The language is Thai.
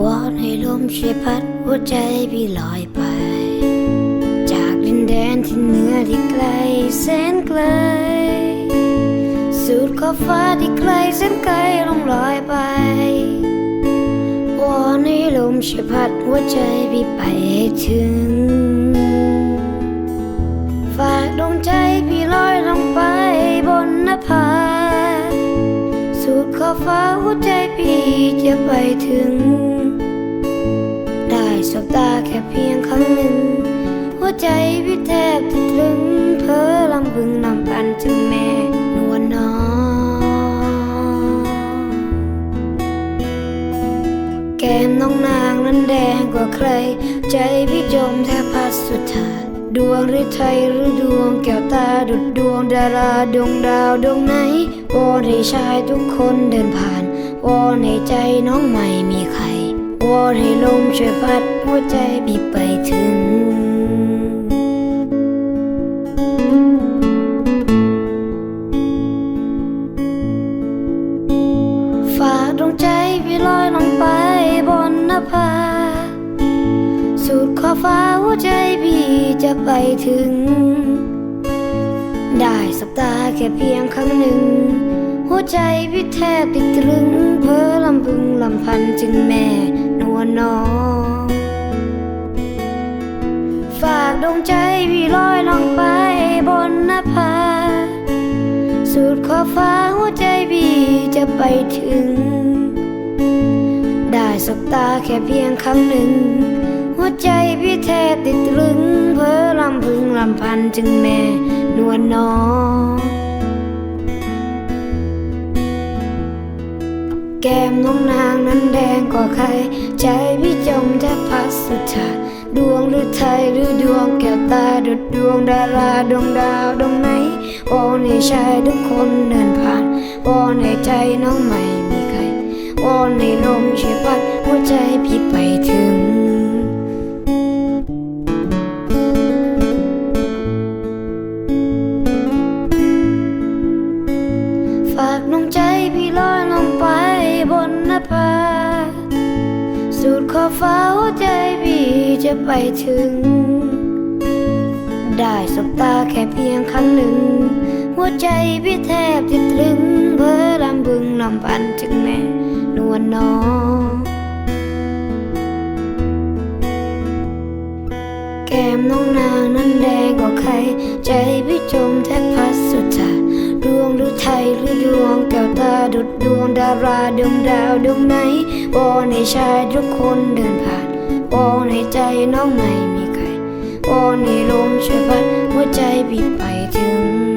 วอดให้ลมเฉพัดหัวใจพี่ลอยไป จากดินแดนที่เหนือที่ไกลแสนไกล สุดขอบฟ้าที่ไกลแสนไกลลงลอยไปวอนให้ลมช่วยพัดหัวใจพี่ไปให้ถึง ฝากดวงใจพี่ลอยลงไปบนนภาสุดขอบฟ้าหัวใจพี่จะไปถึง สบตาแค่เพียงครั้งหนึ่ง หัวใจพี่แทบจะตรึงเพ้อลำพึงนำพันถึงแม่นวลน้องแก้มน้องนางนั้นแดงกว่าใคร ใจพี่จมแทบพัดสุดทานดวงหรือไทยหรือดวงแก้วตาดุดดวงดาราดวงดาวดวงไหนวอนให้ชายทุกคนเดินผ่านวอนให้ใจน้องไม่มีใคร วอนให้ลมช่วยพัดหัวใจพี่ไปถึง ฝากดวงใจพี่ลอยลงไปบนนภา สุดขอบฟ้าหัวใจพี่จะไปถึง ได้สบตาแค่เพียงครั้งหนึ่งหัวใจพี่แทบติดตรึงเพ้อลำพึงลำพันจึงแม่ น้อง ฝากดวงใจพี่ลอยลงไปบนนภาสุดขอบฟ้าหัวใจพี่จะไปถึง ได้สบตาแค่เพียงครั้งหนึ่ง หัวใจพี่แทบติดตรึง เพ้อลำพึงลำพันจึงแม่นวลน้องแก้มน้องนางนั้นแดงกว่าใคร ใจพี่จมแทบพัสุดขาดวงหรือไทยหรือดวงแก้วตาดุดดวงดาราดวงดาวดวงไหนวอนให้ชายทุกคนเดินผ่านวอนให้ใจน้องไม่มีใครวอนให้ลมช่วยพัดหัวใจพี่ไปถึงฝากดวงใจพี่ลอยลงไปบนนภา ขอบฟ้าหัวใจพี่จะไปถึง ได้สบตาแค่เพียงครั้งหนึ่ง หัวใจพี่แทบจะตรึงเพ้อลำบึงลำพันถึงแม่นวลน้องแก้มน้องนางนั้นแดงกว่าใคร ใจพี่จมแทบพัดสุดขาดวงหรือไทยหรือดวง ดุดดวงดาราดวงดาวดวงไหนวอนให้ชายทุกคนเดินผ่านวอนให้ใจน้องไม่มีใครวอนให้ลมช่วยพัดหัวใจพี่ไปถึง